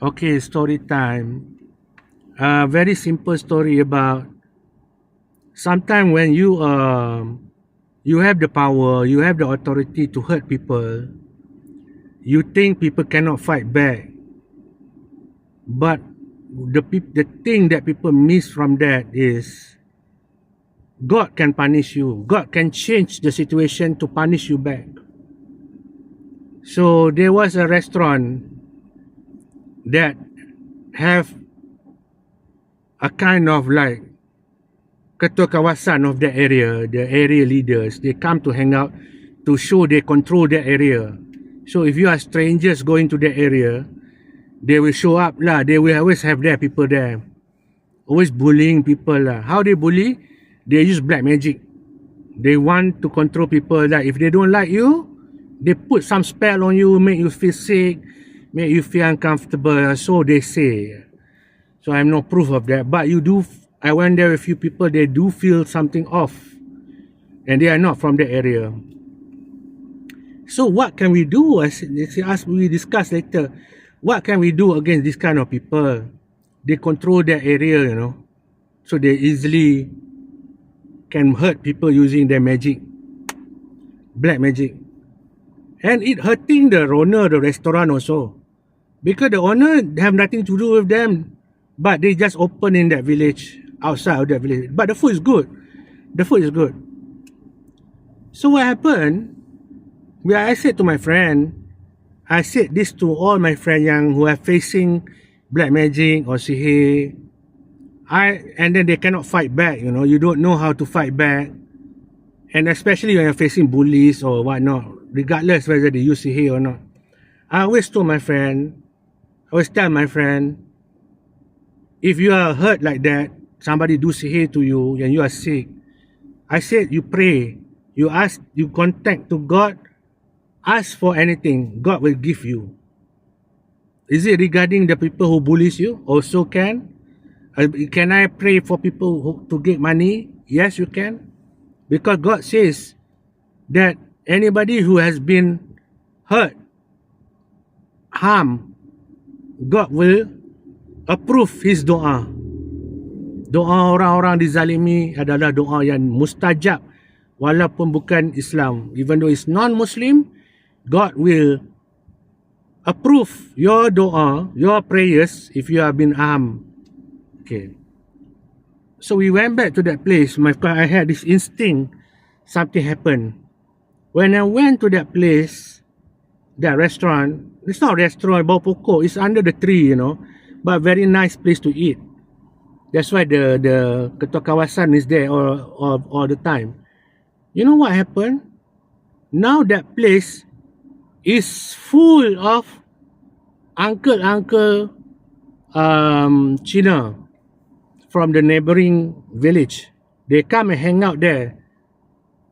Okay, story time. A very simple story about sometimes when you um you have the power, you have the authority to hurt people. You think people cannot fight back. But the peop- the thing that people miss from that is God can punish you. God can change the situation to punish you back. So there was a restaurant that have a kind of like ketua kawasan of the area, the area leaders, they come to hang out to show they control the area. So if you are strangers going to the area, they will show up lah. They will always have their people there. Always bullying people lah. How they bully? They use black magic. They want to control people that if they don't like you, they put some spell on you, make you feel sick, make you feel uncomfortable. So they say. So I'm no proof of that. But you do. I went there with a few people. They do feel something off, and they are not from the area. So what can we do? As ask, we discuss later. What can we do against this kind of people? They control their area, you know, so they easily can hurt people using their magic, black magic, and it hurting the owner the restaurant also, because the owner have nothing to do with them, but they just open in that village outside of that village. But the food is good. The food is good. So what happened? Where I said to my friend, I said this to all my friends young who are facing black magic or sihir. I and then they cannot fight back. You know, you don't know how to fight back, and especially when you're facing bullies or whatnot, regardless whether they use sihir or not. I always told my friend, always tell my friend, if you are hurt like that, somebody do sihir to you and you are sick, I said you pray, you ask, you contact to God, ask for anything, God will give you. Is it regarding the people who bullies you? Also can. Uh, can I pray for people who, to get money? Yes, you can. Because God says that anybody who has been hurt, harm, God will approve his doa. Doa orang-orang dizalimi adalah doa yang mustajab walaupun bukan Islam. Even though it's non-Muslim, God will approve your doa, your prayers if you have been harmed. Okay. So we went back to that place. My I had this instinct something happened. When I went to that place, that restaurant, it's not restaurant, bawah pokok, it's under the tree, you know, but very nice place to eat. That's why the the ketua kawasan is there all, all, all the time. You know what happened? Now that place is full of uncle-uncle um, China from the neighboring village. They come and hang out there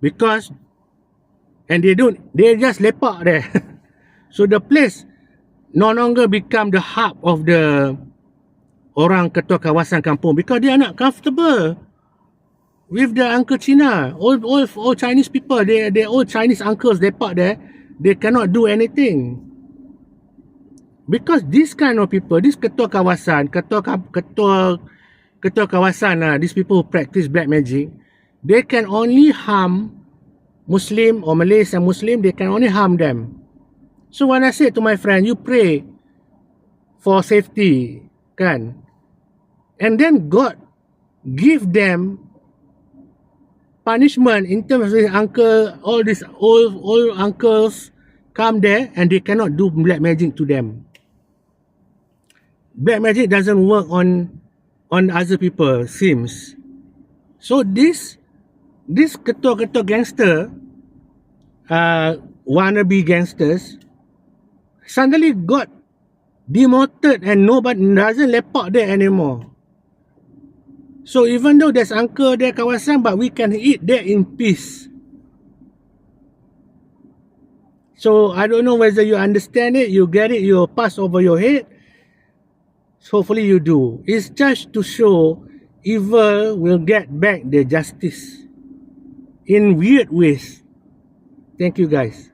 because and they don't they just lepak there. so the place no longer become the hub of the orang ketua kawasan kampung because they are not comfortable with the uncle China. All all all Chinese people, they they all Chinese uncles they park there. They cannot do anything. Because this kind of people, this ketua kawasan, ketua ketua ketua kawasan lah, these people who practice black magic, they can only harm Muslim or Malays and Muslim, they can only harm them. So when I said to my friend, you pray for safety, kan? And then God give them punishment in terms of uncle, all these old old uncles come there and they cannot do black magic to them. Black magic doesn't work on on other people, seems. So this this ketua-ketua gangster, uh, wannabe gangsters, suddenly got demoted and nobody doesn't lepak there anymore. So even though there's uncle there kawasan, but we can eat there in peace. So I don't know whether you understand it, you get it, you pass over your head. Hopefully you do. It's just to show evil will get back their justice in weird ways. Thank you guys.